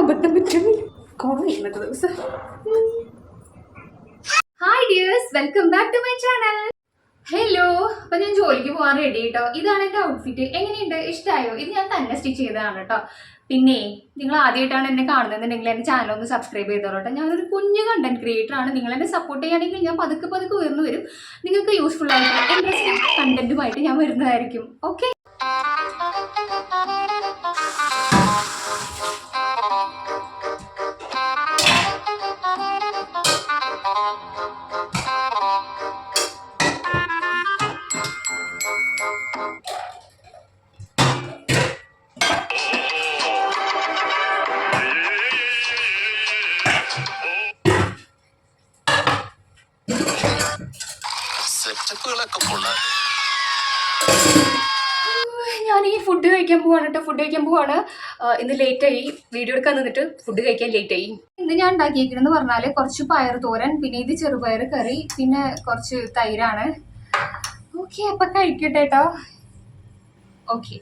അബദ്ധം പറ്റുന്നില്ല കോണം ഇന്നത്തെ ദിവസം. Hi dears welcome back to my channel hello അപ്പൊ ഞാൻ ജോലിക്ക് പോകാൻ റെഡി കേട്ടോ ഇതാണ് എന്റെ ഔട്ട്ഫിറ്റ് എങ്ങനെയുണ്ട്? ഇഷ്ടമായോ ഇത് ഞാൻ തന്നെ സ്റ്റിച്ച് ചെയ്തതാണ് കേട്ടോ പിന്നെ നിങ്ങൾ ആദ്യമായിട്ടാണ് എന്നെ കാണുന്നതെന്നുണ്ടെങ്കിൽ എന്റെ ചാനൽ ഒന്ന് സബ്സ്ക്രൈബ് ചെയ്തോളൂ കേട്ടോ ഞാനൊരു കുഞ്ഞു കണ്ടന്റ് ക്രിയേറ്റർ ആണ്. നിങ്ങൾ എന്നെ സപ്പോർട്ട് ചെയ്യുകയാണെങ്കിൽ ഞാൻ പതുക്കെ പതുക്കെ ഉയർന്നു വരും. നിങ്ങൾക്ക് യൂസ്ഫുൾ ആയിട്ടുള്ള ഇൻട്രസ്റ്റിംഗ് കണ്ടന്റുമായിട്ട് ഞാൻ വരുന്നതായിരിക്കും. ഓക്കെ സെറ്റപ്പുകളൊക്കെ കൊള്ളാം. ഞാൻ ഈ ഫുഡ് കഴിക്കാൻ പോവാണ് കേട്ടോ ഫുഡ് കഴിക്കാൻ പോവാണ്. ഇന്ന് ലേറ്റ് ആയി. വീഡിയോ എടുക്കാൻ നിന്നിട്ട് ഫുഡ് കഴിക്കാൻ ലേറ്റ് ആയി. ഇന്ന് ഞാൻ ഉണ്ടാക്കിയിരിക്കണെന്ന് പറഞ്ഞാൽ കുറച്ച് പയർ തോരൻ പിന്നെ ഇത് ചെറുപയർ കറി പിന്നെ കുറച്ച് തൈരാണ്. ഓക്കെ അപ്പൊ കഴിക്കട്ടെ കേട്ടോ ഓക്കെ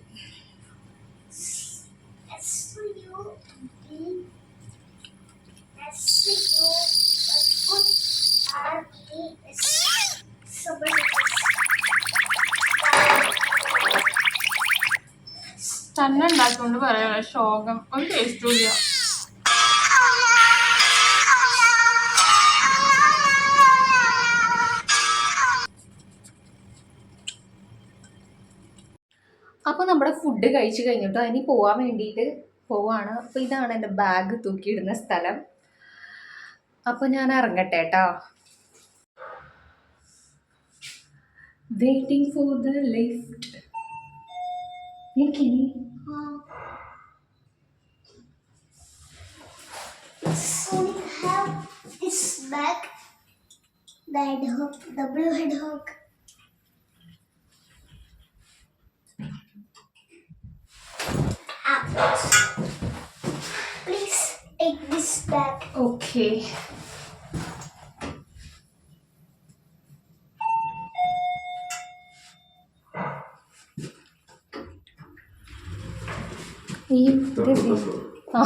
തന്നെ പറയാനുള്ള പറയാ ശോകം ഒരു ടേസ്റ്റും ഇല്ല. അപ്പോൾ നമ്മുടെ ഫുഡ് കഴിച്ചു കഴിഞ്ഞിട്ട്? അതിന് പോവാൻ വേണ്ടിയിട്ട് പോവാണ്. അപ്പോൾ ഇതാണ് എന്റെ ബാഗ് തൂക്കിയിടുന്ന സ്ഥലം. അപ്പോൾ ഞാൻ ഇറങ്ങട്ടെ കേട്ടോ. വെയിറ്റിംഗ് ഫോർ ദ ലിഫ്റ്റ് എനിക്കിനി So we have this bag, the hedgehog, the blue hook. Out. Please take this bag. Okay. ഈ ഇത് ആ.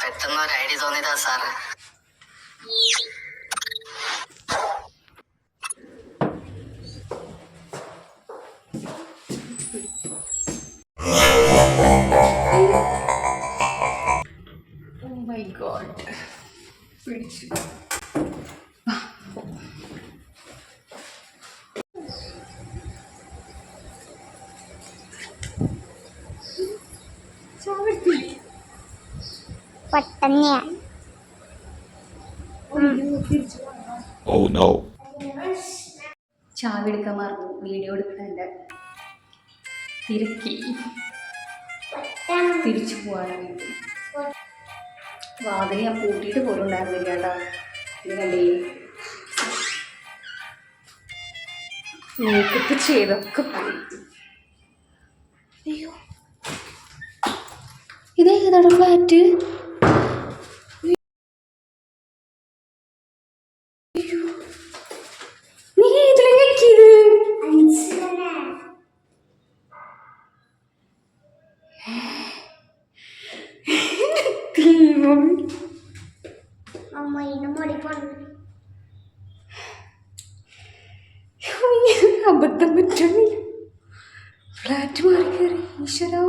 പെട്ടെന്ന് ഒരു ഐഡിയ തോന്നിയതാ സാറ്. പിടിച്ചു. ചാവി എടുക്കാൻ മറന്നു. വീഡിയോ എടുക്കണതിന്റെ തിരക്കി. തിരിച്ചു പോകാനായിട്ട്. വാതിൽ ഞാൻ പൂട്ടിയിട്ട് പോലും ഉണ്ടായിരുന്നില്ല കേട്ടോ ഇത് മേക്കപ്പ് ചെയ്തൊക്കെ പോയി. ഇത് ഏതാണ് ഫ്ലാറ്റ്? അമ്മയിനെ മോടിക്കൊണ്ട് അബദ്ധം പറ്റുന്നില്ല. ഫ്ലാറ്റ് മാറി കയറി ഈശ്വരോ.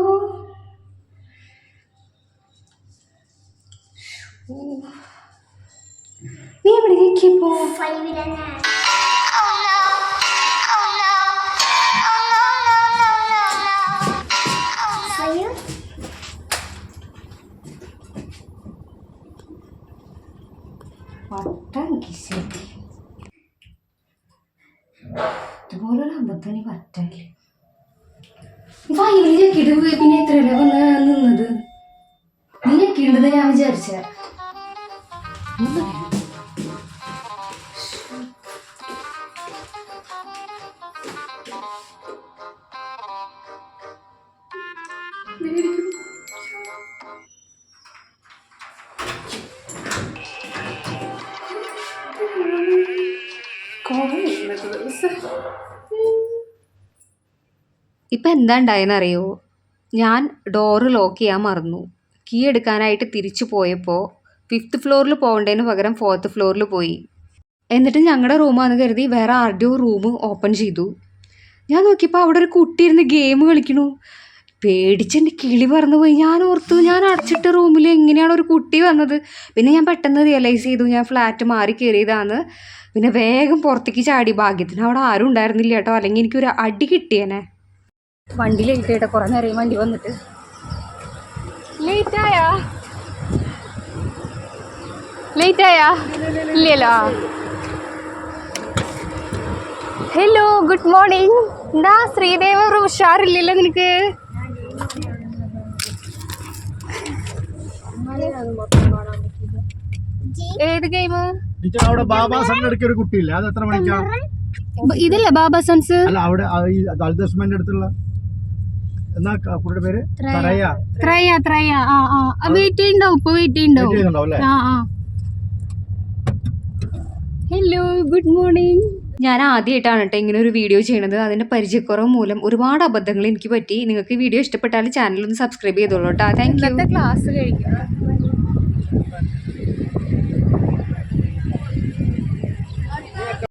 നീ എവിടെ ഞെക്കിയപ്പോ ഫൈവിലെന്നെ വട്ടം കിശേരി ഇതുപോലുള്ള അബദ്ധം നീ പറ്റാല്ലേ വയലിലേക്ക് ഇടുക പിന്നെ എത്ര വന്ന് നിന്നത്? നീ ഞെക്കിട വീഴുന്നത് ഞാൻ വിചാരിച്ച ഇപ്പം എന്താ ഉണ്ടായെന്നറിയോ ഞാൻ ഡോറ് ലോക്ക് ചെയ്യാൻ മറന്നു. കീ എടുക്കാനായിട്ട് തിരിച്ചു പോയപ്പോൾ ഫിഫ്ത്ത് ഫ്ലോറിൽ പോകേണ്ടതിന് പകരം ഫോർത്ത് ഫ്ലോറിൽ പോയി. എന്നിട്ട് ഞങ്ങളുടെ റൂമാണെന്ന് കരുതി വേറെ ആരുടെയോ റൂം ഓപ്പൺ ചെയ്തു. ഞാൻ നോക്കിയപ്പോൾ അവിടെ ഒരു കുട്ടി ഇരുന്ന് ഗെയിം കളിക്കണു. പേടിച്ചെന്റെ കിളി പറന്നു പോയി. ഞാൻ ഓർത്തു ഞാൻ അടച്ചിട്ട റൂമിൽ എങ്ങനെയാണ് ഒരു കുട്ടി വന്നത്. പിന്നെ ഞാൻ പെട്ടെന്ന് റിയലൈസ് ചെയ്തു ഞാൻ ഫ്ലാറ്റ് മാറി കയറിയതാണ് പിന്നെ വേഗം പുറത്തേക്ക് ചാടി. ഭാഗ്യത്തിന് അവിടെ ആരും ഉണ്ടായിരുന്നില്ല കേട്ടോ. അല്ലെങ്കിൽ എനിക്കൊരു അടി കിട്ടിയേനെ വണ്ടി ലേറ്റ് ആയിട്ടോ കുറേ നേരം വണ്ടി വന്നിട്ട്. ലേറ്റായാ ലേറ്റായാ ഇല്ലല്ലോ. ഹലോ ഗുഡ് മോർണിംഗ് എന്താ ശ്രീദേവ ഉഷാറില്ലല്ലോ നിനക്ക്. ഏത് ഗെയിം അവിടെ ബാബാ സണ്ണിടയ്ക്ക് ഒരു കുട്ടിയില്ല? അത് എത്ര മണിക്കാ? ഇതല്ല ബാബ സൺസ്? അല്ല അവിടെ ആ ഈ അടുത്തുള്ള എന്നാ കുട്ടിയുടെ പേര്? ത്രയ. ത്രയ. ത്രയ ആ ആ. വെയിറ്റ് ഉണ്ടാവും ഇപ്പൊ വെയിറ്റ് ഉണ്ടാവും അല്ലേ? ആ ആ. ഹലോ ഗുഡ് മോർണിംഗ് ഞാൻ ആദ്യമായിട്ടാണ് കേട്ടോ ഇങ്ങനെ ഒരു വീഡിയോ ചെയ്യണത്. അതിന്റെ പരിചയക്കുറവ് മൂലം ഒരുപാട് അബദ്ധങ്ങൾ എനിക്ക് പറ്റി. നിങ്ങൾക്ക് വീഡിയോ ഇഷ്ടപ്പെട്ടാൽ ചാനൽ ഒന്ന് സബ്സ്ക്രൈബ് ചെയ്തോളൂ കേട്ടോ. താങ്ക് യു ക്ലാസ് കഴിക്കണം